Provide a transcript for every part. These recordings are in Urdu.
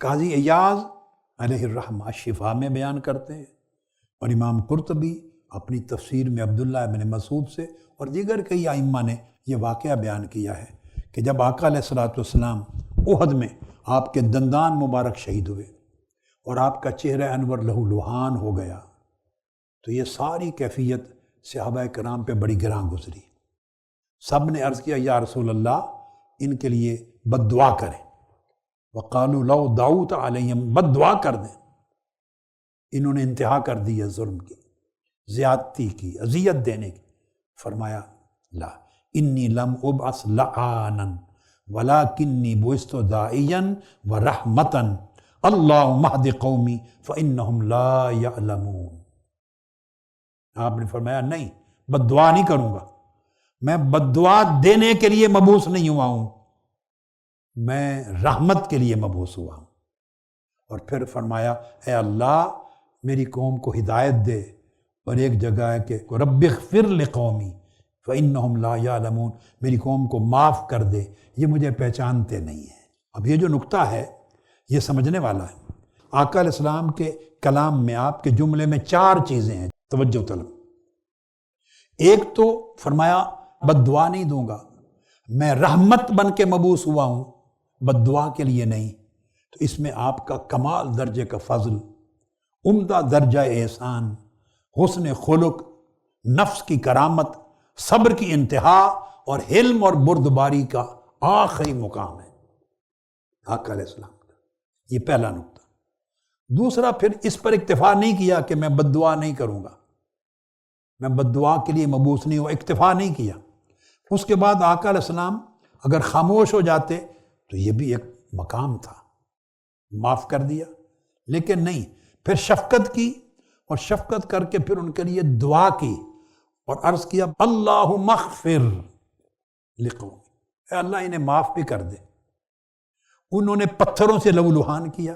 قاضی ایاز علیہ الرحمہ شفا میں بیان کرتے ہیں اور امام قرطبی اپنی تفسیر میں عبداللہ ابن مسعود سے اور دیگر کئی آئمہ نے یہ واقعہ بیان کیا ہے کہ جب آقا علیہ السلاۃ والسلام احد میں آپ کے دندان مبارک شہید ہوئے اور آپ کا چہرہ انور لہو لوہان ہو گیا، تو یہ ساری کیفیت صحابہ کرام پہ بڑی گراں گزری۔ سب نے عرض کیا، یا رسول اللہ، ان کے لیے بد دعا کریں۔ وقالو لو داؤت علیہم، بد دعا کر دیں۔ انہوں نے انتہا کر دی ہے ظلم کی، زیادتی کی، اذیت دینے کی۔ فرمایا، لا، انی لم ابعث لعانا ولیکنی بوست دائین و اللہ مہد قومی فانہم لا یعلمون۔ آپ نے فرمایا، نہیں، بد دعا نہیں کروں گا۔ میں بد دعا دینے کے لیے مبوس نہیں ہوا ہوں۔ میں رحمت کے لیے مبوس ہوا ہوں۔ اور پھر فرمایا، اے اللہ، میری قوم کو ہدایت دے اور ایک جگہ ہے کہ رب اغفر لقومی فإنہم لا یعلمون میری قوم کو معاف کر دے، یہ مجھے پہچانتے نہیں ہیں۔ اب یہ جو نقطہ ہے، یہ سمجھنے والا ہے۔ آقا علیہ السلام کے کلام میں، آپ کے جملے میں چار چیزیں ہیں۔ توجہ طلب۔ ایک تو فرمایا، بد دعا نہیں دوں گا۔ میں رحمت بن کے مبوس ہوا ہوں۔ بد دعا کے لیے نہیں۔ تو اس میں آپ کا کمال درجے کا فضل، عمدہ درجہ احسان، حسن خلق، نفس کی کرامت، صبر کی انتہا اور حلم اور بردباری کا آخری مقام ہے۔ آقا علیہ السلام کا۔ یہ پہلا نقطہ۔ دوسرا، پھر اس پر اکتفا نہیں کیا کہ میں بد دعا نہیں کروں گا۔ میں بد دعا کے لیے مبوس نہیں ہوا، اکتفا نہیں کیا۔ اس کے بعد آقا علیہ السلام اگر خاموش ہو جاتے تو یہ بھی ایک مقام تھا۔ معاف کر دیا۔ لیکن نہیں، پھر شفقت کی اور شفقت کر کے پھر ان کے لیے دعا کی اور عرض کیا اللہ مغفر لکھو اے اللہ، انہیں معاف بھی کر دے۔ انہوں نے پتھروں سے لہو لہان کیا،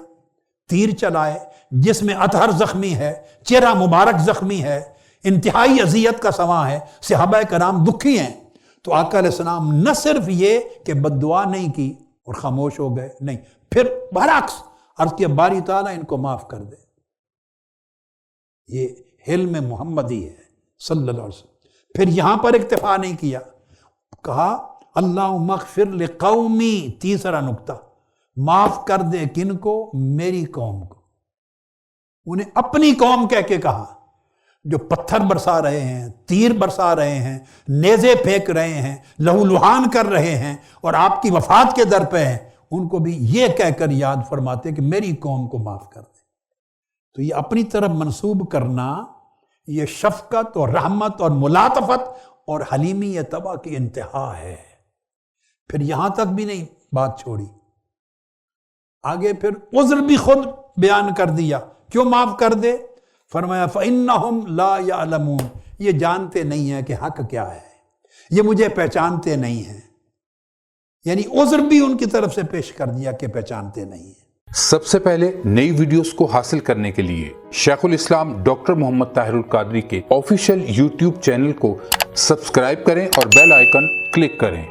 تیر چلائے، جس میں اطہر زخمی ہے، چہرہ مبارک زخمی ہے، انتہائی اذیت کا سواں ہے، صحابہ کرام دکھی ہیں۔ تو آقا علیہ السلام نہ صرف یہ کہ بد دعا نہیں کی اور خاموش ہو گئے۔ نہیں، پھر برعکس عرض کیا باری تعالیٰ ان کو معاف کر دے۔ یہ حلم محمدی ہے، صلی اللہ علیہ وسلم۔ پھر یہاں پر اکتفا نہیں کیا۔ کہا اللہ مغفر لقومی، تیسرا نقطہ۔ معاف کر دے کن کو؟ میری قوم کو۔ انہیں اپنی قوم کہہ کے کہا۔ جو پتھر برسا رہے ہیں، تیر برسا رہے ہیں، نیزے پھینک رہے ہیں، لہو لہان کر رہے ہیں اور آپ کی وفات کے در پہ ہیں، ان کو بھی یہ کہہ کر یاد فرماتے کہ میری قوم کو معاف کر دے تو یہ اپنی طرف منسوب کرنا، یہ شفقت اور رحمت اور ملاطفت اور حلیمی تباہ کی انتہا ہے۔ پھر یہاں تک بھی نہیں، بات چھوڑی۔ آگے پھر عذر بھی خود بیان کر دیا۔ کیوں معاف کر دے؟ فرمایا، فَإِنَّهُمْ لَا يَعْلَمُونَ، یہ جانتے نہیں ہیں کہ حق کیا ہے، یہ مجھے پہچانتے نہیں ہیں یعنی عذر بھی ان کی طرف سے پیش کر دیا کہ پہچانتے نہیں ہیں۔ سب سے پہلے نئی ویڈیوز کو حاصل کرنے کے لیے شیخ الاسلام ڈاکٹر محمد طاہر القادری کے آفیشیل یوٹیوب چینل کو سبسکرائب کریں اور بیل آئیکن کلک کریں۔